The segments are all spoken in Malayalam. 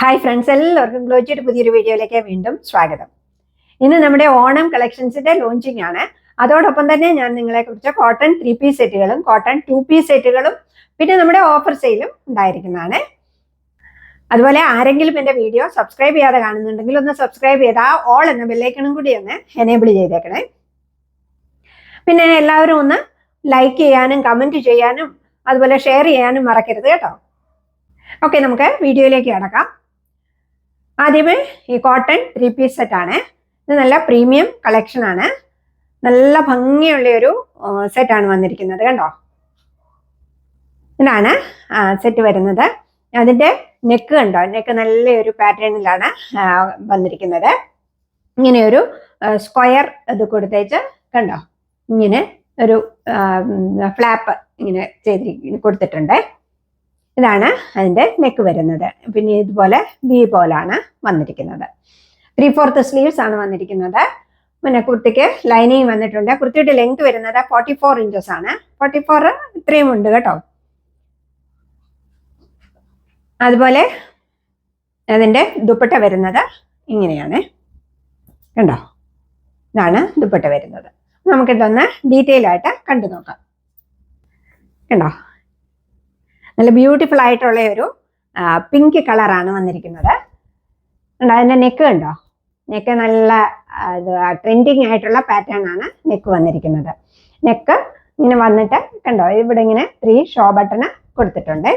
ഹായ് ഫ്രണ്ട്സ് എല്ലാവർക്കും ഗ്ലോജിയുടെ പുതിയൊരു വീഡിയോയിലേക്ക് വീണ്ടും സ്വാഗതം. ഇന്ന് നമ്മുടെ ഓണം കളക്ഷൻസിന്റെ ലോഞ്ചിങ് ആണ്. അതോടൊപ്പം തന്നെ ഞാൻ നിങ്ങളെ കുറിച്ച് കോട്ടൺ ത്രീ പീസ് സെറ്റുകളും കോട്ടൺ ടു പീസ് സെറ്റുകളും പിന്നെ നമ്മുടെ ഓഫർ സെയിലും ഉണ്ടായിരിക്കുന്നതാണ്. അതുപോലെ ആരെങ്കിലും എന്റെ വീഡിയോ സബ്സ്ക്രൈബ് ചെയ്യാതെ കാണുന്നുണ്ടെങ്കിൽ ഒന്ന് സബ്സ്ക്രൈബ് ചെയ്ത് ആ ഓൾ എന്ന ബെല്ലൈക്കണും കൂടി ഒന്ന് എനേബിൾ ചെയ്തേക്കണേ. പിന്നെ എല്ലാവരും ഒന്ന് ലൈക്ക് ചെയ്യാനും കമന്റ് ചെയ്യാനും അതുപോലെ ഷെയർ ചെയ്യാനും മറക്കരുത് കേട്ടോ. ഓക്കെ നമുക്ക് വീഡിയോയിലേക്ക് കടക്കാം. ആദ്യമേ ഈ കോട്ടൺ ത്രീ പീസ് സെറ്റ് ആണ്. ഇത് നല്ല പ്രീമിയം കളക്ഷൻ ആണ്. നല്ല ഭംഗിയുള്ള ഒരു സെറ്റ് ആണ് വന്നിരിക്കുന്നത് കണ്ടോ? ഇതാണ് സെറ്റ് വരുന്നത്. അതിന്റെ നെക്ക് കണ്ടോ? നെക്ക് നല്ലൊരു പാറ്റേണിലാണ് വന്നിരിക്കുന്നത്. ഇങ്ങനെ ഒരു സ്ക്വയർ ഇത് കൊടുത്തേച്ച് കണ്ടോ? ഇങ്ങനെ ഒരു ഫ്ലാപ്പ് ഇങ്ങനെ ചെയ്തിരിക്കുന്നു കൊടുത്തിട്ടുണ്ട്. ഇതാണ് അതിന്റെ നെക്ക് വരുന്നത്. പിന്നെ ഇതുപോലെ ബി പോലാണ് വന്നിരിക്കുന്നത്. ത്രീ ഫോർത്ത് സ്ലീവ്സ് ആണ് വന്നിരിക്കുന്നത്. പിന്നെ കുർത്തിക്ക് ലൈനിങ് വന്നിട്ടുണ്ട്. കുർത്തിയുടെ ലെങ്ത് വരുന്നത് ഫോർട്ടി ഫോർ ഇഞ്ചസ് ആണ്. ഫോർട്ടി ഫോർ ഇത്രയും ഉണ്ട് കേട്ടോ. അതുപോലെ അതിന്റെ ദുപ്പട്ട വരുന്നത് ഇങ്ങനെയാണ്. കണ്ടോ? ഇതാണ് ദുപ്പട്ട വരുന്നത്. നമുക്കിതൊന്ന് ഡീറ്റെയിൽ ആയിട്ട് കണ്ടു നോക്കാം കണ്ടോ? നല്ല ബ്യൂട്ടിഫുൾ ആയിട്ടുള്ള ഒരു പിങ്ക് കളറാണ് വന്നിരിക്കുന്നത്. അതിന്റെ നെക്ക് കണ്ടോ? നെക്ക് നല്ല ട്രെൻഡിങ് ആയിട്ടുള്ള പാറ്റേൺ ആണ് നെക്ക് വന്നിരിക്കുന്നത്. നെക്ക് ഇങ്ങനെ വന്നിട്ട് കണ്ടോ ഇവിടെ ഇങ്ങനെ ത്രീ ഷോ ബട്ടണ് കൊടുത്തിട്ടുണ്ട്.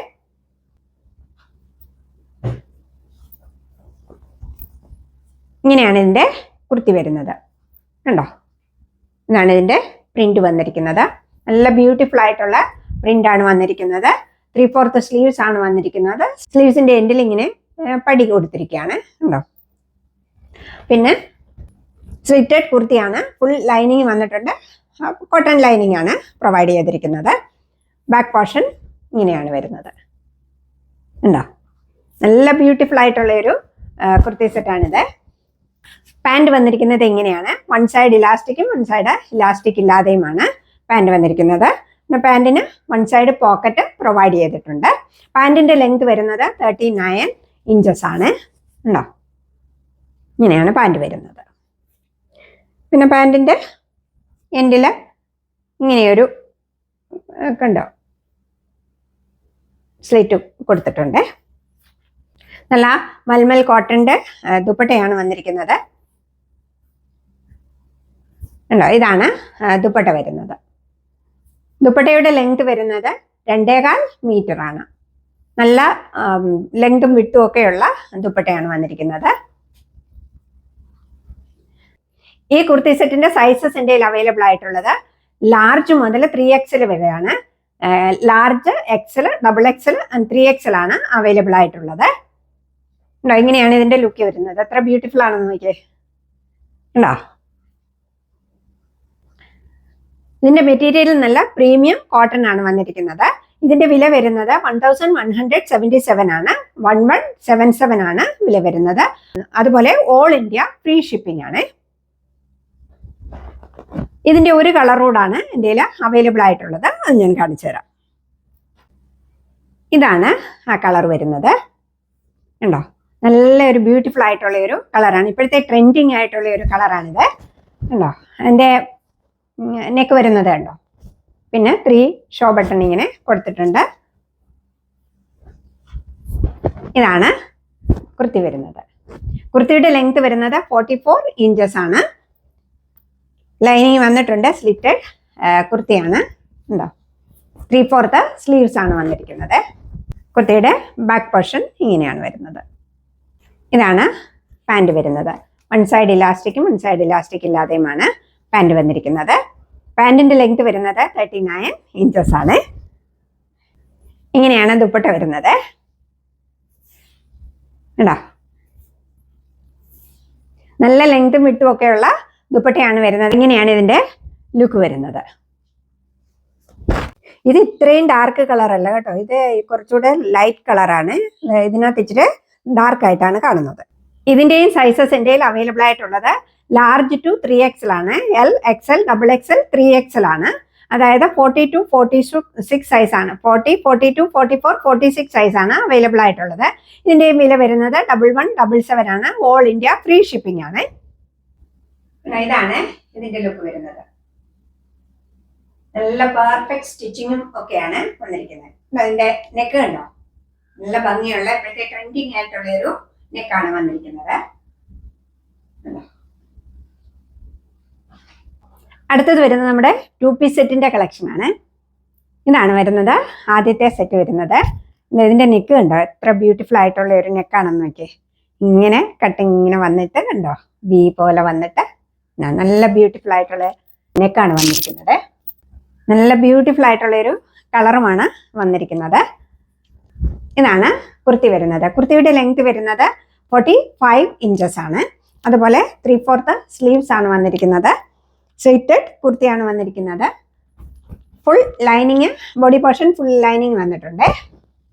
ഇങ്ങനെയാണ് ഇതിന്റെ കുർത്തി വരുന്നത്. കണ്ടോ? ഇതാണ് ഇതിന്റെ പ്രിന്റ് വന്നിരിക്കുന്നത്. നല്ല ബ്യൂട്ടിഫുൾ ആയിട്ടുള്ള പ്രിന്റ് ആണ് വന്നിരിക്കുന്നത്. ത്രീ ഫോർത്ത് സ്ലീവ്സ് ആണ് വന്നിരിക്കുന്നത്. സ്ലീവ്സിന്റെ എൻഡിൽ ഇങ്ങനെ പടി കൊടുത്തിരിക്കുകയാണ്. ഉണ്ടോ പിന്നെ സ്ലിറ്റഡ് കുർത്തിയാണ്. ഫുൾ ലൈനിങ് വന്നിട്ടുണ്ട്. കോട്ടൺ ലൈനിങ് ആണ് പ്രൊവൈഡ് ചെയ്തിരിക്കുന്നത്. ബാക്ക് പോർഷൻ ഇങ്ങനെയാണ് വരുന്നത്. ഉണ്ടോ നല്ല ബ്യൂട്ടിഫുൾ ആയിട്ടുള്ള ഒരു കുർത്തി സെറ്റാണിത് പാന്റ് വന്നിരിക്കുന്നത് എങ്ങനെയാണ് വൺ സൈഡ് ഇലാസ്റ്റിക്കും വൺ സൈഡ് ഇലാസ്റ്റിക് ഇല്ലാതെയുമാണ് പാന്റ് വന്നിരിക്കുന്നത്. പിന്നെ പാന്റിന് വൺ സൈഡ് പോക്കറ്റ് പ്രൊവൈഡ് ചെയ്തിട്ടുണ്ട്. പാന്റിന്റെ ലെങ്ത് വരുന്നത് തേർട്ടി നയൻ ഇഞ്ചസ് ആണ്. ഉണ്ടോ? ഇങ്ങനെയാണ് പാന്റ് വരുന്നത്. പിന്നെ പാന്റിന്റെ എൻഡിൽ ഇങ്ങനെയൊരു കണ്ടോ? സ്ലേറ്റ് കൊടുത്തിട്ടുണ്ട്. നല്ല മൽമൽ കോട്ടന്റെ ദുപ്പട്ടയാണ് വന്നിരിക്കുന്നത്. ഉണ്ടോ? ഇതാണ് ദുപ്പട്ട വരുന്നത്. ദുപ്പട്ടയുടെ ലെങ്ത് വരുന്നത് രണ്ടേകാൽ മീറ്റർ ആണ്. നല്ല ലെങ്തും വിട്ടും ഒക്കെയുള്ള ദുപ്പട്ടയാണ് വന്നിരിക്കുന്നത്. ഈ കുർത്തി സെറ്റിന്റെ സൈസസ് എന്റെ അവൈലബിൾ ആയിട്ടുള്ളത് ലാർജ് മുതൽ ത്രീ എക്സൽ വരെയാണ്. Large XL double XL three XL ആണ് അവൈലബിൾ ആയിട്ടുള്ളത്. ഉണ്ടോ? ഇങ്ങനെയാണ് ഇതിന്റെ ലുക്ക് വരുന്നത്. എത്ര ബ്യൂട്ടിഫുൾ ആണെന്ന് നോക്കിയേ. ഉണ്ടോ? ഇതിന്റെ മെറ്റീരിയൽ നല്ല പ്രീമിയം കോട്ടൺ ആണ് വന്നിരിക്കുന്നത്. ഇതിന്റെ വില വരുന്നത് one thousand one hundred seventy seven ആണ്. വൺ വൺ സെവൻ സെവൻ ആണ് വില വരുന്നത്. അതുപോലെ ഓൾ ഇന്ത്യ ഫ്രീ ഷിപ്പിംഗ് ആണ്. ഇതിന്റെ ഒരു കളർ ഇന്ത്യയിൽ എന്റെ അവൈലബിൾ ആയിട്ടുള്ളത്. അത് ഞാൻ കാണിച്ചു തരാം. ഇതാണ് ആ കളർ വരുന്നത്. ഉണ്ടോ നല്ല ഒരു ബ്യൂട്ടിഫുൾ ആയിട്ടുള്ള ഒരു കളറാണ് ഇപ്പോഴത്തെ ട്രെൻഡിങ് ആയിട്ടുള്ള ഒരു കളറാണിത് ഉണ്ടോ അതിന്റെ നെക്ക് വരുന്നത് കണ്ടോ? പിന്നെ ത്രീ ഷോ ബട്ടൺ ഇങ്ങനെ കൊടുത്തിട്ടുണ്ട്. ഇതാണ് കുർത്തി വരുന്നത്. കുർത്തിയുടെ ലെങ്ത് വരുന്നത് ഫോർട്ടി ഫോർ ഇഞ്ചസ് ആണ്. ലൈനിങ് വന്നിട്ടുണ്ട് സ്ലിറ്റഡ് കുർത്തിയാണ്. ഉണ്ടോ? ത്രീ ഫോർത്ത് സ്ലീവ്സ് ആണ് വന്നിരിക്കുന്നത്. കുർത്തിയുടെ ബാക്ക് പോർഷൻ ഇങ്ങനെയാണ് വരുന്നത്. ഇതാണ് പാന്റ് വരുന്നത്. വൺ സൈഡ് ഇലാസ്റ്റിക്കും വൺ സൈഡ് ഇലാസ്റ്റിക് ഇല്ലാതെയുമാണ്. പാന്റ് വന്നിരിക്കുന്നത്. പാന്റിന്റെ ലെങ്ത് വരുന്നത് തേർട്ടി നയൻ ഇഞ്ചസ് ആണ്. ഇങ്ങനെയാണ് ദുപ്പട്ട വരുന്നത്. ഉണ്ടോ നല്ല ലെങ്തും വിട്ടും ഒക്കെയുള്ള ദുപ്പട്ടയാണ് വരുന്നത്. ഇങ്ങനെയാണ് ഇതിന്റെ ലുക്ക് വരുന്നത്. ഇത് ഇത്രയും ഡാർക്ക് കളർ അല്ല കേട്ടോ. ഇത് കുറച്ചുകൂടെ ലൈറ്റ് കളറാണ് ഇതിനകത്ത് ഇച്ചിരി ഡാർക്ക് ആയിട്ടാണ് കാണുന്നത്. ഇതിന്റെയും സൈസസ് എന്റെ അവൈലബിൾ ആയിട്ടുള്ളത് ലാർജ് ടു ത്രീ എക്സൽ ആണ് L XL double XL three XL ആണ്. അതായത് forty two forty six size ആണ്. Forty forty two forty four forty six size ആണ് അവൈലബിൾ ആയിട്ടുള്ളത്. ഇതിന്റെ വില വരുന്നത് ഡബിൾ വൺ ഡബിൾ സെവൻ ആണ്. ഓൾ ഇന്ത്യ ഫ്രീ ഷിപ്പിംഗ് ആണ്. ഇതാണ് ഇതിന്റെ ലുക്ക് വരുന്നത്. നല്ല പെർഫെക്റ്റ് സ്റ്റിച്ചിങ്ങും ഒക്കെയാണ് വന്നിരിക്കുന്നത്. അതിന്റെ നെക്ക് കണ്ടോ? നല്ല ഭംഗിയുള്ള ഇപ്പോഴത്തെ ട്രെൻഡിങ് ആയിട്ടുള്ള ഒരു നെക്കാണ് വന്നിരിക്കുന്നത്? അടുത്തത് വരുന്നത് നമ്മുടെ ടു പീസ് സെറ്റിന്റെ കളക്ഷൻ ആണ്. ഇതാണ് വരുന്നത് ആദ്യത്തെ സെറ്റ് വരുന്നത്. ഇത് ഇതിന്റെ നെക്ക് കണ്ടോ? എത്ര ബ്യൂട്ടിഫുൾ ആയിട്ടുള്ള ഒരു നെക്കാണെന്ന് നോക്കിയേ. ഇങ്ങനെ കട്ടിങ് ഇങ്ങനെ വന്നിട്ട് കണ്ടോ? ബി പോലെ വന്നിട്ട് നല്ല ബ്യൂട്ടിഫുൾ ആയിട്ടുള്ള നെക്കാണ് വന്നിരിക്കുന്നത്. നല്ല ബ്യൂട്ടിഫുൾ ആയിട്ടുള്ള ഒരു കളറുമാണ് വന്നിരിക്കുന്നത്. ഇതാണ് കുർത്തി വരുന്നത്. കുർത്തിയുടെ ലെങ്ത് വരുന്നത് ഫോർട്ടി ഫൈവ് ഇഞ്ചസ് ആണ്. അതുപോലെ ത്രീ ഫോർത്ത് സ്ലീവ്സ് ആണ് വന്നിരിക്കുന്നത്. സ്ട്രെയിറ്റഡ് കുർത്തിയാണ് വന്നിരിക്കുന്നത്. Full lining body portion full lining വന്നിട്ടുണ്ട്.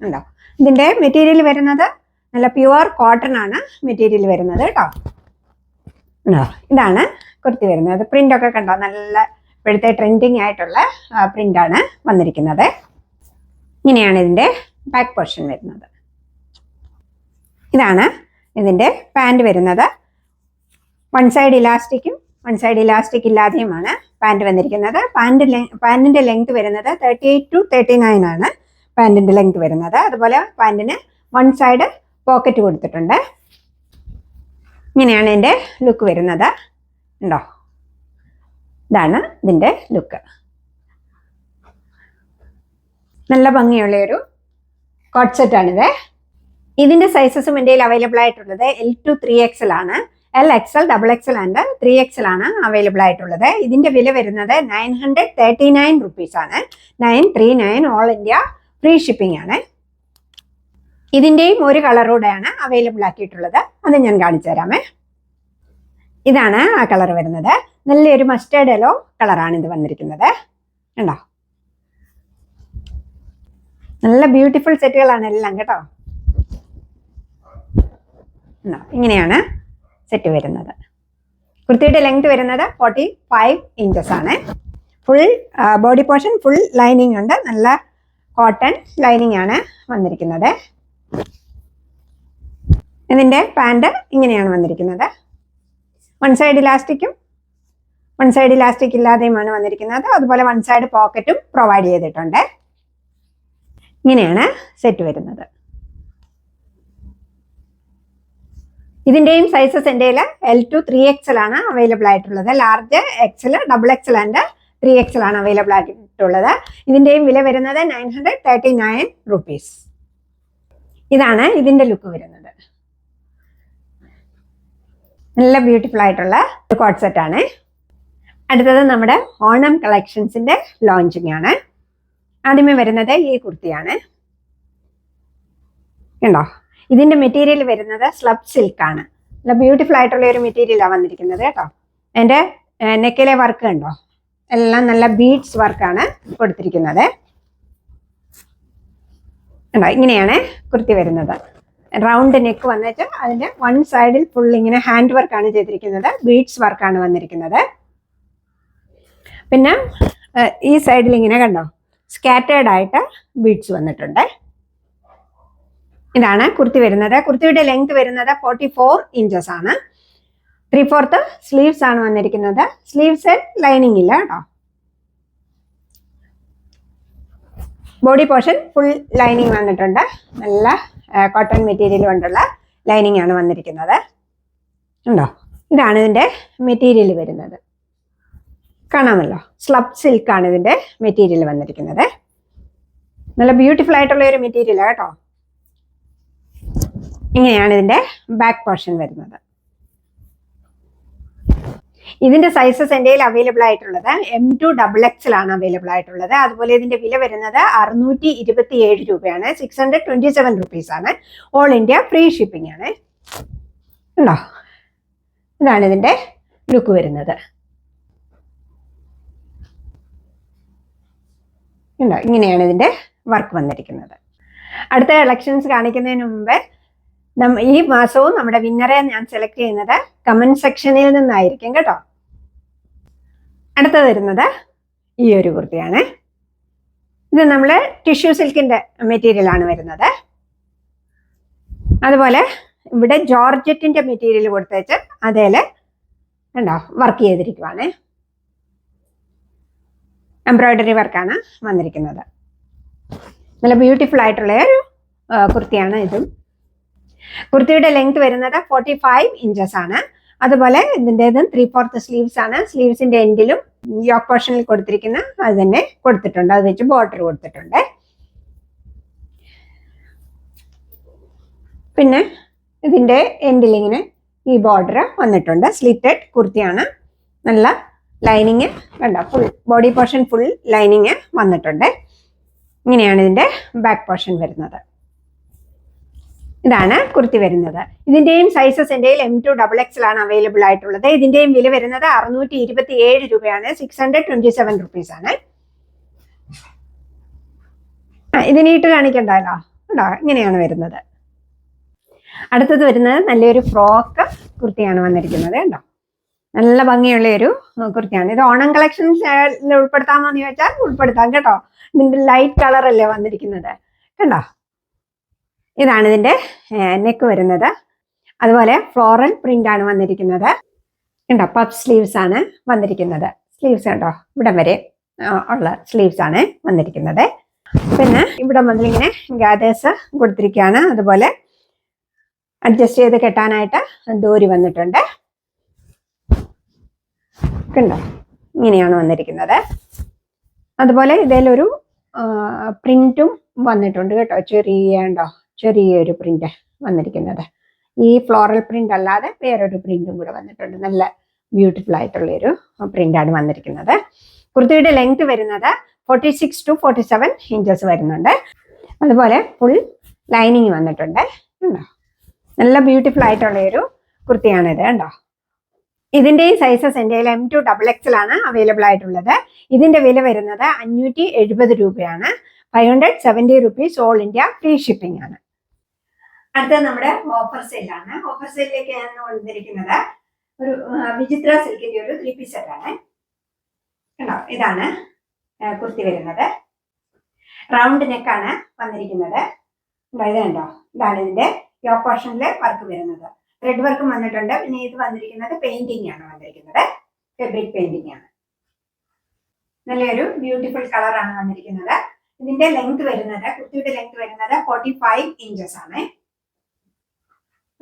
ഉണ്ടോ? ഇതിന്റെ മെറ്റീരിയൽ വരുന്നത് നല്ല പ്യുവർ കോട്ടൺ ആണ് മെറ്റീരിയൽ വരുന്നത് കേട്ടോ. ഇതാണ് കുർത്തി വരുന്നത്. പ്രിന്റ് ഒക്കെ കണ്ടോ? നല്ല ഇപ്പോഴത്തെ ട്രെൻഡിങ് ആയിട്ടുള്ള പ്രിന്റ് ആണ് വന്നിരിക്കുന്നത്. ഇങ്ങനെയാണ് ഇതിന്റെ ബാക്ക് പോർഷൻ വരുന്നത്. ഇതാണ് ഇതിന്റെ പാന്റ് വരുന്നത്. വൺ സൈഡ് ഇലാസ്റ്റിക്കും വൺ സൈഡ് ഇലാസ്റ്റിക് ഇല്ലാതെയുമാണ് പാന്റ് വന്നിരിക്കുന്നത്. പാന്റ് പാന്റിന്റെ ലെങ്ത് വരുന്നത് thirty eight to thirty nine ആണ് പാന്റിന്റെ ലെങ്ത് വരുന്നത്. അതുപോലെ പാന്റിന് വൺ സൈഡ് പോക്കറ്റ് കൊടുത്തിട്ടുണ്ട്. ഇങ്ങനെയാണ് എന്റെ ലുക്ക് വരുന്നത്. ഉണ്ടോ? ഇതാണ് ഇതിന്റെ ലുക്ക് നല്ല ഭംഗിയുള്ള ഒരു കോട്ട് സെറ്റാണിത് ഇതിന്റെ സൈസസും എന്റെ അവൈലബിൾ ആയിട്ടുള്ളത് എൽ ടു ത്രീ എക്സൽ ആണ്. L XL double XL and three XL ആണ് അവൈലബിൾ ആയിട്ടുള്ളത്. ഇതിന്റെ വില വരുന്നത് nine hundred thirty nine rupees ആണ്. Nine three nine all India free shipping ആണ്. ഇതിന്റെയും ഒരു കളറോടെയാണ് അവൈലബിൾ ആക്കിയിട്ടുള്ളത്. അത് ഞാൻ കാണിച്ചു തരാമേ. ഇതാണ് ആ കളർ വരുന്നത്. നല്ലൊരു മസ്റ്റേർഡ് യെല്ലോ കളറാണ് ഇത് വന്നിരിക്കുന്നത്. കണ്ടോ? നല്ല ബ്യൂട്ടിഫുൾ സെറ്റുകളാണ് എല്ലാം കേട്ടോ? ഇങ്ങനെയാണ്. സെറ്റ് വരുന്നത്. കുർത്തിയുടെ ലെങ്ത് വരുന്നത് ഫോർട്ടി ഫൈവ് ഇഞ്ചസ് ആണ് full body portion full lining ഉണ്ട്. നല്ല കോട്ടൺ ലൈനിങ് ആണ് വന്നിരിക്കുന്നത്. ഇതിന്റെ പാന്റ് ഇങ്ങനെയാണ് വന്നിരിക്കുന്നത്. വൺ സൈഡ് ഇലാസ്റ്റിക്കും വൺ സൈഡ് ഇലാസ്റ്റിക് ഇല്ലാതെയുമാണ് വന്നിരിക്കുന്നത്. അതുപോലെ വൺ സൈഡ് പോക്കറ്റും പ്രൊവൈഡ് ചെയ്തിട്ടുണ്ട്. ഇങ്ങനെയാണ് സെറ്റ് വരുന്നത്. ഇതിന്റെയും സൈസസ് എന്റെ എൽ ടു ത്രീ എക്സൽ ആണ് അവൈലബിൾ ആയിട്ടുള്ളത്. Large XL double XL and three XL ആണ് അവൈലബിൾ ആയിട്ടുള്ളത്. ഇതിന്റെയും വില വരുന്നത് nine hundred thirty nine rupees ഇതാണ് ഇതിന്റെ ലുക്ക് വരുന്നത്. നല്ല ബ്യൂട്ടിഫുൾ ആയിട്ടുള്ള ഒരു സെറ്റ് ആണ്. അടുത്തത് നമ്മുടെ ഓണം കളക്ഷൻസിന്റെ ലോഞ്ചിങ് ആണ്. ആദ്യമേ വരുന്നത് ഈ കുർത്തിയാണ്. കണ്ടോ? ഇതിന്റെ മെറ്റീരിയൽ വരുന്നത് സ്ലബ് സിൽക്ക് ആണ്. നല്ല ബ്യൂട്ടിഫുൾ ആയിട്ടുള്ള ഒരു മെറ്റീരിയലാണ് വന്നിരിക്കുന്നത് കേട്ടോ. എന്റെ നെക്കിലെ വർക്ക് ഉണ്ടോ എല്ലാം നല്ല ബീഡ്സ് വർക്കാണ് കൊടുത്തിരിക്കുന്നത്. കണ്ടോ? ഇങ്ങനെയാണ് കുർത്തി വരുന്നത്. റൗണ്ട് നെക്ക് വന്നിട്ട് അതിന്റെ വൺ സൈഡിൽ ഫുൾ ഇങ്ങനെ ഹാൻഡ് വർക്കാണ് ചെയ്തിരിക്കുന്നത്. ബീഡ്സ് വർക്കാണ് വന്നിരിക്കുന്നത്. പിന്നെ ഈ സൈഡിൽ ഇങ്ങനെ കണ്ടോ? സ്കാറ്റേർഡ് ആയിട്ട് ബീഡ്സ് വന്നിട്ടുണ്ട്. ഇതാണ് കുർത്തി വരുന്നത്. കുർത്തിയുടെ ലെങ്ത് വരുന്നത് ഫോർട്ടി ഫോർ ഇഞ്ചസ് ആണ്. ത്രീ ഫോർത്ത് സ്ലീവ്സ് ആണ് വന്നിരിക്കുന്നത്. സ്ലീവ്സ് ലൈനിങ് ഇല്ല കേട്ടോ. ബോഡി പോർഷൻ ഫുൾ ലൈനിങ് വന്നിട്ടുണ്ട്. നല്ല കോട്ടൺ മെറ്റീരിയൽ കൊണ്ടുള്ള ലൈനിങ് ആണ് വന്നിരിക്കുന്നത്. ഉണ്ടോ? ഇതാണ് ഇതിന്റെ മെറ്റീരിയൽ വരുന്നത്. കാണാമല്ലോ. സ്ലബ് സിൽക്ക് ആണ് ഇതിന്റെ മെറ്റീരിയൽ വന്നിരിക്കുന്നത്. നല്ല ബ്യൂട്ടിഫുൾ ആയിട്ടുള്ള ഒരു മെറ്റീരിയലാണ് കേട്ടോ. ഇങ്ങനെയാണ് ഇതിന്റെ ബാക്ക് പോർഷൻ വരുന്നത്. ഇതിന്റെ സൈസസ് എന്റെ അവൈലബിൾ ആയിട്ടുള്ളത് എം ടു ഡബിൾ എക്സിലാണ് അവൈലബിൾ ആയിട്ടുള്ളത്. അതുപോലെ ഇതിന്റെ വില വരുന്നത് അറുന്നൂറ്റി ഇരുപത്തി ഏഴ് രൂപയാണ്. Six hundred twenty seven rupees ആണ്. ഓൾ ഇന്ത്യ ഫ്രീ ഷിപ്പിംഗ് ആണ്. ഉണ്ടോ? ഇതാണ് ഇതിന്റെ ലുക്ക് വരുന്നത്. ഉണ്ടോ? ഇങ്ങനെയാണ് ഇതിന്റെ വർക്ക് വന്നിരിക്കുന്നത്. അടുത്ത കളക്ഷൻസ് കാണിക്കുന്നതിന് മുമ്പ് ഈ മാസവും നമ്മുടെ വിന്നറെ ഞാൻ സെലക്ട് ചെയ്യുന്നത് കമന്റ് സെക്ഷനിൽ നിന്നായിരിക്കും കേട്ടോ. അടുത്ത വരുന്നത് ഈ ഒരു കുർത്തിയാണ്. ഇത് നമ്മൾ ടിഷ്യൂ സിൽക്കിന്റെ മെറ്റീരിയൽ ആണ് വരുന്നത്. അതുപോലെ ഇവിടെ ജോർജറ്റിന്റെ മെറ്റീരിയൽ കൊടുത്തേച്ച് അതേൽ കണ്ടോ വർക്ക് ചെയ്തിരിക്കുവാണ്. എംബ്രോയിഡറി വർക്കാണ് വന്നിരിക്കുന്നത്. നല്ല ബ്യൂട്ടിഫുൾ ആയിട്ടുള്ള ഒരു കുർത്തിയാണ് ഇതും. കുർത്തിയുടെ ലെങ്ത് വരുന്നത് ഫോർട്ടി ഫൈവ് ഇഞ്ചസ് ആണ്. അതുപോലെ ഇതിന്റെതും ത്രീ ഫോർത്ത് സ്ലീവ്സ് ആണ്. സ്ലീവ്സിന്റെ എൻഡിലും യോക്ക് പോർഷനിൽ കൊടുത്തിരിക്കുന്ന അത് തന്നെ കൊടുത്തിട്ടുണ്ട്. അത് വെച്ച് ബോർഡർ കൊടുത്തിട്ടുണ്ട്. പിന്നെ ഇതിന്റെ എൻഡിൽ ഇങ്ങനെ ഈ ബോർഡർ വന്നിട്ടുണ്ട്. സ്ലിറ്റഡ് കുർത്തിയാണ്. നല്ല ലൈനിങ് കണ്ട? Full body portion full lining വന്നിട്ടുണ്ട്. ഇങ്ങനെയാണ് ഇതിന്റെ ബാക്ക് പോർഷൻ വരുന്നത്. ഇതാണ് കുർത്തി വരുന്നത്. ഇതിന്റെയും sizes M to double XL ആണ് അവൈലബിൾ ആയിട്ടുള്ളത്. ഇതിന്റെയും വില വരുന്നത് അറുന്നൂറ്റി ഇരുപത്തി ഏഴ് രൂപയാണ്. Six hundred twenty seven rupees ആണ്. ആ, കാണിക്കണ്ടല്ലോ? ഉണ്ടോ ഇങ്ങനെയാണ് വരുന്നത്. അടുത്തത് വരുന്നത് നല്ലൊരു ഫ്രോക്ക് കുർത്തിയാണ് വന്നിരിക്കുന്നത്. കണ്ടോ? നല്ല ഭംഗിയുള്ള ഒരു കുർത്തിയാണ്. ഇത് ഓണം കളക്ഷൻസിൽ ഉൾപ്പെടുത്താമോ എന്ന് ചോദിച്ചാൽ ഉൾപ്പെടുത്താം കേട്ടോ. ഇതിന്റെ ലൈറ്റ് കളർ അല്ലേ വന്നിരിക്കുന്നത്. കണ്ടോ? ഇതാണ് ഇതിന്റെ നെക്ക് വരുന്നത്. അതുപോലെ ഫ്ലോറൽ പ്രിന്റ് ആണ് വന്നിരിക്കുന്നത്. ഉണ്ടോ പഫ് സ്ലീവ്സ് ആണ് വന്നിരിക്കുന്നത്. സ്ലീവ്സ് ഉണ്ടോ ഇവിടം വരെ ഉള്ള സ്ലീവ്സ് ആണ് വന്നിരിക്കുന്നത്. പിന്നെ ഇവിടെ മുതൽ ഇങ്ങനെ ഗാദേഴ്സ് കൊടുത്തിരിക്കുകയാണ്. അതുപോലെ അഡ്ജസ്റ്റ് ചെയ്ത് കെട്ടാനായിട്ട് ദൂരി വന്നിട്ടുണ്ട്. കണ്ടോ ഇങ്ങനെയാണ് വന്നിരിക്കുന്നത്. അതുപോലെ ഇതിലൊരു പ്രിന്റും വന്നിട്ടുണ്ട് കേട്ടോ ചെറിയ ഉണ്ടോ ചെറിയൊരു പ്രിന്റ് വന്നിരിക്കുന്നത്. ഈ ഫ്ലോറൽ പ്രിന്റ് അല്ലാതെ വേറൊരു പ്രിന്റും കൂടെ വന്നിട്ടുണ്ട്. നല്ല ബ്യൂട്ടിഫുൾ ആയിട്ടുള്ള ഒരു പ്രിന്റാണ് വന്നിരിക്കുന്നത്. കുർത്തിയുടെ ലെങ്ത് വരുന്നത് forty six to forty seven inches വരുന്നുണ്ട്. അതുപോലെ ഫുൾ ലൈനിങ് വന്നിട്ടുണ്ട്. കണ്ടോ നല്ല ബ്യൂട്ടിഫുൾ ആയിട്ടുള്ള ഒരു കുർത്തിയാണിത് കണ്ടോ? ഇതിന്റെയും സൈസസ് എന്റെ എം ടു ഡബിൾ എക്സൽ ആണ് അവൈലബിൾ ആയിട്ടുള്ളത്. ഇതിന്റെ വില വരുന്നത് അഞ്ഞൂറ്റി എഴുപത് രൂപയാണ്. Five hundred seventy rupees all India free shipping ആണ്. അടുത്തത് നമ്മുടെ ഓഫർ സെല്ലാണ് ഓഫർ സെല്ലിലേക്ക് ഞാൻ വന്നിരിക്കുന്നത്. ഒരു വിചിത്ര സിൽക്കിന്റെ ഒരു ത്രീ പീസ് സെറ്റാണ് കണ്ടോ? ഇതാണ് കുർത്തി വരുന്നത്. റൗണ്ട് നെക്കാണ് വന്നിരിക്കുന്നത്. ഇത് ഇതാണ് ഇതിന്റെ യോ പോർഷനിലെ വർക്ക് വരുന്നത്. റെഡ് വർക്കും വന്നിട്ടുണ്ട്. പിന്നെ ഇത് വന്നിരിക്കുന്നത് പെയിന്റിംഗ് ആണ് വന്നിരിക്കുന്നത്. ഫെബ്രിക് പെയിന്റിംഗ് ആണ്. നല്ലൊരു ബ്യൂട്ടിഫുൾ കളറാണ് വന്നിരിക്കുന്നത്. ഇതിന്റെ ലെങ്ത് വരുന്നത് കുർത്തിയുടെ ലെങ്ത് വരുന്നത് ഫോർട്ടി ഫൈവ് ഇഞ്ചസ് ആണ്.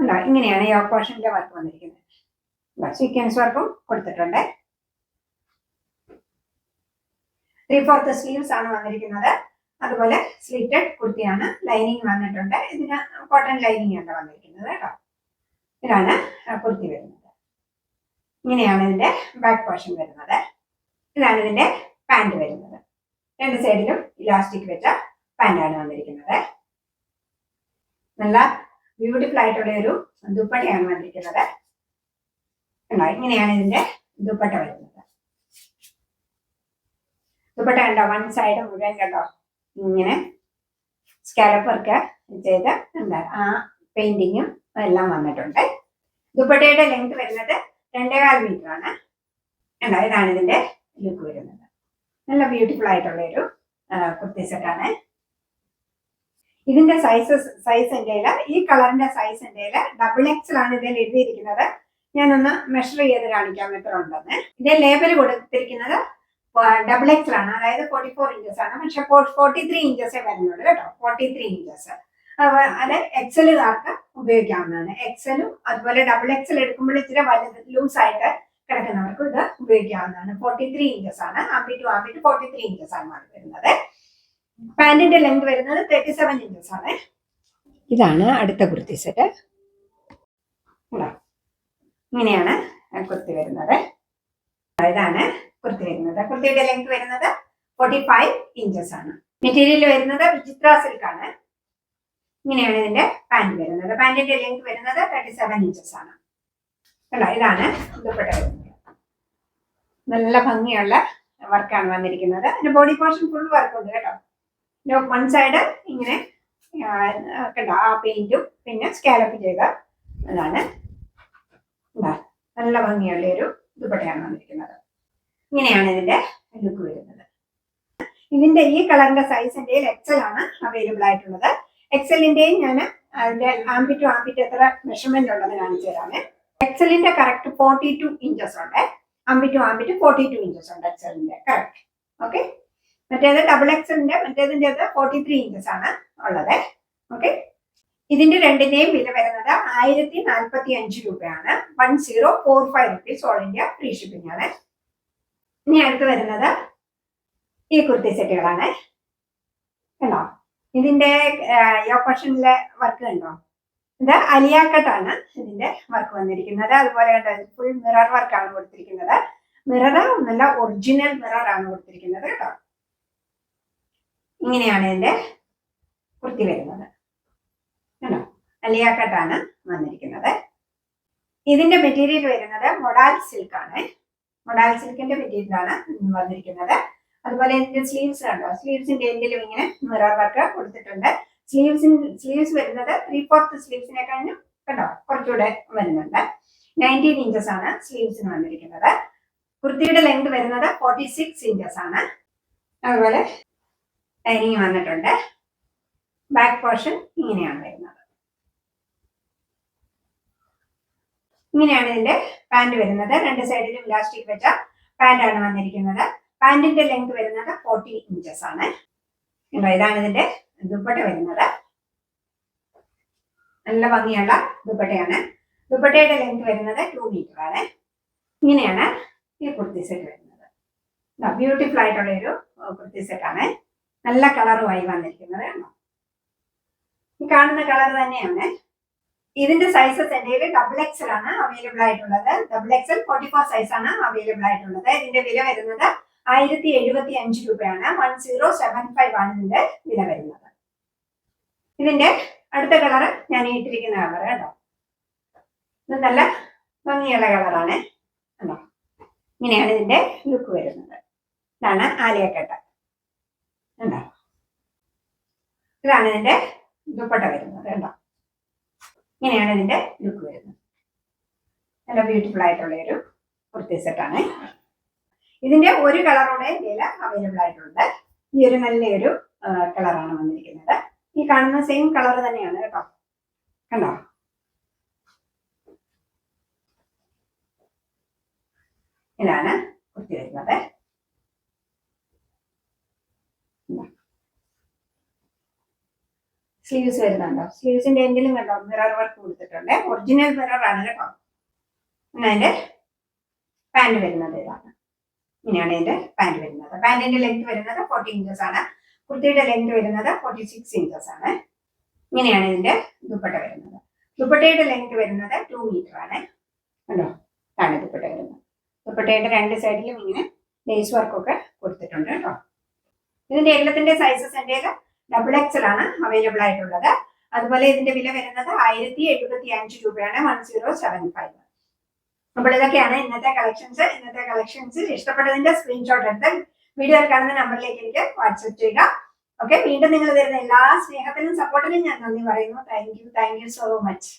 ഉണ്ടോ ഇങ്ങനെയാണ് ഈ പോർഷനിലെ വർക്ക് വന്നിരിക്കുന്നത്. സീക്വൻസ് വർക്കും കൊടുത്തിട്ടുണ്ട്. ത്രീ ഫോർത്ത് സ്ലീവ്സ് ആണ് വന്നിരിക്കുന്നത്. അതുപോലെ സ്ലിറ്റഡ് കുർത്തിയാണ് ലൈനിങ് വന്നിട്ടുണ്ട്. ഇതിന് കോട്ടൺ ലൈനിങ് ആണ് വന്നിരിക്കുന്നത് കേട്ടോ. ഇതാണ് കുർത്തി വരുന്നത്. ഇങ്ങനെയാണ് ഇതിന്റെ ബാക്ക് പോർഷൻ വരുന്നത്. ഇതാണ് ഇതിന്റെ പാന്റ് വരുന്നത്. രണ്ട് സൈഡിലും ഇലാസ്റ്റിക് വെച്ച പാന്റാണ് വന്നിരിക്കുന്നത്. നല്ല ബ്യൂട്ടിഫുൾ ആയിട്ടുള്ള ഒരു ദുപ്പട്ടയാണ് വന്നിരിക്കുന്നത്. കണ്ടോ? ഇങ്ങനെയാണ് ഇതിന്റെ ദുപ്പട്ട വരുന്നത്. ദുപ്പട്ട കണ്ടോ? വൺ സൈഡ് മുഴുവൻ കണ്ടോ? ഇങ്ങനെ സ്കാലപ്പ് വർക്ക് ചെയ്ത് എന്താ ആ പെയിന്റിങ്ങും എല്ലാം വന്നിട്ടുണ്ട്. ദുപ്പട്ടയുടെ ലെങ്ത് വരുന്നത് രണ്ടേകാൽ മീറ്റർ ആണ്. കണ്ടോ? ഇതാണ് ഇതിന്റെ ലുക്ക് വരുന്നത്. നല്ല ബ്യൂട്ടിഫുൾ ആയിട്ടുള്ള ഒരു കുർത്തി സെറ്റാണ് ഇതിന്റെ സൈസസ് സൈസ് എന്റെ ഈ കളറിന്റെ സൈസ് എന്റെ ഡബിൾ എക്സൽ ആണ് ഇതിൽ എഴുതിയിരിക്കുന്നത്. ഞാനൊന്ന് മെഷർ ചെയ്ത് കാണിക്കാം എത്ര ഉണ്ടെന്ന്. ഇതിന്റെ ലേബൽ കൊടുത്തിരിക്കുന്നത് ഡബിൾ എക്സ് ആണ് അതായത് ഫോർട്ടി ഫോർ ഇഞ്ചസ് ആണ്. പക്ഷെ ഫോർട്ടി ത്രീ ഇഞ്ചസേ വരുന്നുള്ളൂ കേട്ടോ. ഫോർട്ടി ത്രീ ഇഞ്ചസ് അത് എക്സലുകാർക്ക് ഉപയോഗിക്കാവുന്നതാണ്. എക്സലും അതുപോലെ ഡബിൾ എക്സൽ എടുക്കുമ്പോൾ ഇച്ചിരി വലുത് ലൂസ് ആയിട്ട് കിടക്കുന്നവർക്കും ഇത് ഉപയോഗിക്കാവുന്നതാണ്. ഫോർട്ടി ത്രീ ഇഞ്ചസ് ആണ്. Armpit to armpit to forty three inches ആണ് വരുന്നത്. പാന്റിന്റെ ലെങ്ത് വരുന്നത് തേർട്ടി സെവൻ ഇഞ്ചസ് ആണ്. ഇതാണ് അടുത്ത കുർത്തി സെറ്റ് ഇങ്ങനെയാണ് കുർത്തി വരുന്നത്. ഇതാണ് കുർത്തി വരുന്നത്. കുർത്തിയുടെ ലെങ്ത് വരുന്നത് ഫോർട്ടി ഫൈവ് ഇഞ്ചസ് ആണ്. മെറ്റീരിയൽ വരുന്നത് വിചിത്ര സിൽക്ക് ആണ്. ഇങ്ങനെയാണ് ഇതിന്റെ പാന്റ് വരുന്നത്. പാന്റിന്റെ ലെങ്ത് വരുന്നത് തേർട്ടി സെവൻ ഇഞ്ചസ് ആണ്. കണ്ടോ ഇതാണ് ദുപ്പട്ട വരുന്നത് നല്ല ഭംഗിയുള്ള വർക്കാണ് വന്നിരിക്കുന്നത്. അതിന്റെ ബോഡി പോർഷൻ ഫുൾ വർക്ക് ഉണ്ട് കേട്ടോ. വൺ സൈഡ് ഇങ്ങനെ കണ്ടോ ആ പെയിന്റും പിന്നെ സ്കാലപ്പ് ചെയ്ത അതാണ്. നല്ല ഭംഗിയുള്ള ഒരു ദുപ്പട്ടയാണ് വന്നിരിക്കുന്നത്. ഇങ്ങനെയാണ് ഇതിന്റെ ലുക്ക് വരുന്നത്. ഇതിന്റെ ഈ കളറിന്റെ സൈസിന്റെ എക്സൽ ആണ് അവൈലബിൾ ആയിട്ടുള്ളത്. എക്സലിന്റെയും ഞാൻ അതിന്റെ ആംബി ടു ആംബി ടു എത്ര മെഷർമെന്റ് ഉള്ളത് കാണിച്ചു തരാമേ. എക്സലിന്റെ കറക്റ്റ് ഫോർട്ടി ടു ഇഞ്ചസ് ഉണ്ട്. Armpit to armpit to forty two inches ഉണ്ട് എക്സലിന്റെ കറക്റ്റ് ഓക്കെ മറ്റേത് ഡബിൾ എക്സലിന്റെ മറ്റേതിന്റെ അത് ഫോർട്ടി ത്രീ ഇഞ്ചസ് ആണ് ഉള്ളത്. ഓക്കെ ഇതിന്റെ രണ്ടിന്റെയും വില വരുന്നത് ആയിരത്തി നാൽപ്പത്തി അഞ്ച് രൂപയാണ്. One zero four five rupees all India free shipping ആണ്. ഇനി അടുത്ത് വരുന്നത് ഈ കുർത്തി സെറ്റുകളാണ് കണ്ടോ? ഇതിന്റെ ഓപ്പറേഷനിലെ വർക്ക് കണ്ടോ? ഇത് അലിയാക്കട്ടാണ് ഇതിന്റെ വർക്ക് വന്നിരിക്കുന്നത്. അതുപോലെ കണ്ടോ ഫുൾ മിറർ വർക്കാണ് കൊടുത്തിരിക്കുന്നത്. മിറർ നല്ല ഒറിജിനൽ മിറർ ആണ് കൊടുത്തിരിക്കുന്നത് കേട്ടോ. ഇങ്ങനെയാണ് ഇതിന്റെ കുർത്തി വരുന്നത്. കണ്ടോ? അലിയാക്കട്ടാണ് വന്നിരിക്കുന്നത്. ഇതിന്റെ മെറ്റീരിയൽ വരുന്നത് മൊഡാൽ സിൽക്ക് ആണ് മൊഡാൽ സിൽക്കിന്റെ മെറ്റീരിയലാണ് വന്നിരിക്കുന്നത്. അതുപോലെ ഇതിന്റെ സ്ലീവ്സ് കണ്ടോ? സ്ലീവ്സിന്റെ എൻഡിലും ഇങ്ങനെ മിറർ വർക്ക് കൊടുത്തിട്ടുണ്ട്. സ്ലീവ്സിൻ സ്ലീവ്സ് വരുന്നത് ത്രീ ഫോർത്ത് സ്ലീവ്സിനെ കഴിഞ്ഞും കണ്ടോ? കുറച്ചുകൂടെ വരുന്നുണ്ട്. നയന്റീൻ ഇഞ്ചസ് ആണ് സ്ലീവ്സിന് വന്നിരിക്കുന്നത്. കുർത്തിയുടെ ലെങ്ത് വരുന്നത് ഫോർട്ടി സിക്സ് ഇഞ്ചസ് ആണ്. അതുപോലെ ലൈനിങ് വന്നിട്ടുണ്ട്. ബാക്ക് പോർഷൻ ഇങ്ങനെയാണ് വരുന്നത്. ഇങ്ങനെയാണ് ഇതിന്റെ പാന്റ് വരുന്നത്. രണ്ട് സൈഡിലും ഇലാസ്റ്റിക് വെച്ച പാന്റ് ആണ് വന്നിരിക്കുന്നത്. പാന്റിന്റെ ലെങ്ത് വരുന്നത് ഫോർട്ടി ഇഞ്ചസ് ആണ്. ഇതാണ് ഇതിന്റെ ദുപ്പട്ട വരുന്നത്. നല്ല ഭംഗിയുള്ള ദുപ്പട്ടയാണ്. ദുപ്പട്ടയുടെ ലെങ്ത് വരുന്നത് ടു മീറ്റർ ആണ്. ഇങ്ങനെയാണ് ഈ കുർത്തി സെറ്റ് വരുന്നത്. ബ്യൂട്ടിഫുൾ ആയിട്ടുള്ള ഒരു കുർത്തി സെറ്റ് ആണ്. നല്ല കളറുമായി വന്നിരിക്കുന്നത് ഈ കാണുന്ന കളർ തന്നെയാണ്. ഇതിന്റെ സൈസസ് എന്റെ ഡബിൾ എക്സൽ ആണ് അവൈലബിൾ ആയിട്ടുള്ളത്. Double XL forty four size ആണ് അവൈലബിൾ ആയിട്ടുള്ളത്. ഇതിന്റെ വില വരുന്നത് ആയിരത്തി എഴുപത്തി അഞ്ച് രൂപയാണ്. വൺ സീറോ സെവൻ ഫൈവ് ആണ് ഇതിന്റെ വില വരുന്നത്. ഇതിന്റെ അടുത്ത കളർ ഞാൻ ഇട്ടിരിക്കുന്ന കളർ കേട്ടോ ഇത് നല്ല ഭംഗിയുള്ള കളറാണ് കണ്ടോ? ഇങ്ങനെയാണ് ഇതിന്റെ ലുക്ക് വരുന്നത്. ഇതാണ് ആലിയക്കെട്ട. കണ്ടോ? ഇതാണ് ഇതിന്റെ ദുപ്പട്ട വരുന്നത് കണ്ടോ? ഇങ്ങനെയാണ് ഇതിന്റെ ലുക്ക് വരുന്നത്. നല്ല ബ്യൂട്ടിഫുൾ ആയിട്ടുള്ള ഒരു കുർത്തി സെറ്റാണ് ഇതിന്റെ ഒരു കളറോടെ വില അവൈലബിൾ ആയിട്ടുണ്ട്. ഈ ഒരു നല്ലൊരു കളറാണ് വന്നിരിക്കുന്നത്. ഈ കാണുന്ന സെയിം കളർ തന്നെയാണ് കേട്ടോ. കണ്ടോ? ഇതാണ് കുർത്തി വരുന്നത്. സ്ലീവ്സ് വരുന്നുണ്ടോ? സ്ലീവ്സിന്റെ എൻഡിലും കണ്ടോ? മിറർ വർക്ക് കൊടുത്തിട്ടുണ്ട്. ഒറിജിനൽ മിറർ ആണ് കേട്ടോ. അതിന്റെ പാന്റ് വരുന്നത് ഇതാണ്. ഇങ്ങനെയാണ് ഇതിന്റെ പാന്റ് വരുന്നത്. പാന്റിന്റെ ലെങ്ത് വരുന്നത് ഫോർട്ടി ഇഞ്ചസ് ആണ്. കുർത്തിയുടെ ലെങ്ത് വരുന്നത് ഫോർട്ടി സിക്സ് ഇഞ്ചസ് ആണ്. ഇങ്ങനെയാണ് ഇതിന്റെ ദുപ്പട്ട വരുന്നത്. ദുപ്പട്ടയുടെ ലെങ്ത് വരുന്നത് ടു മീറ്റർ ആണ്. കണ്ടോ? ആണ് ദുപ്പട്ട വരുന്നത്. ദുപ്പട്ടയുടെ രണ്ട് സൈഡിലും ഇങ്ങനെ ലേസ് വർക്കൊക്കെ കൊടുത്തിട്ടുണ്ട് കേട്ടോ. ഇതിന്റെ എല്ലാത്തിന്റെ സൈസസ് എന്റെ ഡബിൾ എക്സൽ ആണ് അവൈലബിൾ ആയിട്ടുള്ളത്. അതുപോലെ ഇതിന്റെ വില വരുന്നത് ആയിരത്തി എഴുപത്തി അഞ്ച് രൂപയാണ് വൺ സീറോ സെവൻ ഫൈവ് അപ്പോൾ ഇതൊക്കെയാണ് ഇന്നത്തെ കളക്ഷൻസ് ഇന്നത്തെ കളക്ഷൻസ് ഇഷ്ടപ്പെട്ടതിന്റെ സ്ക്രീൻഷോട്ട് എടുത്ത് വീഡിയോ കാണുന്ന നമ്പറിലേക്ക് എനിക്ക് വാട്സപ്പ് ചെയ്യുക. ഓക്കെ വീണ്ടും നിങ്ങൾ തരുന്ന എല്ലാ സ്നേഹത്തിനും സപ്പോർട്ടിനും ഞാൻ നന്ദി പറയുന്നു. Thank you thank you so much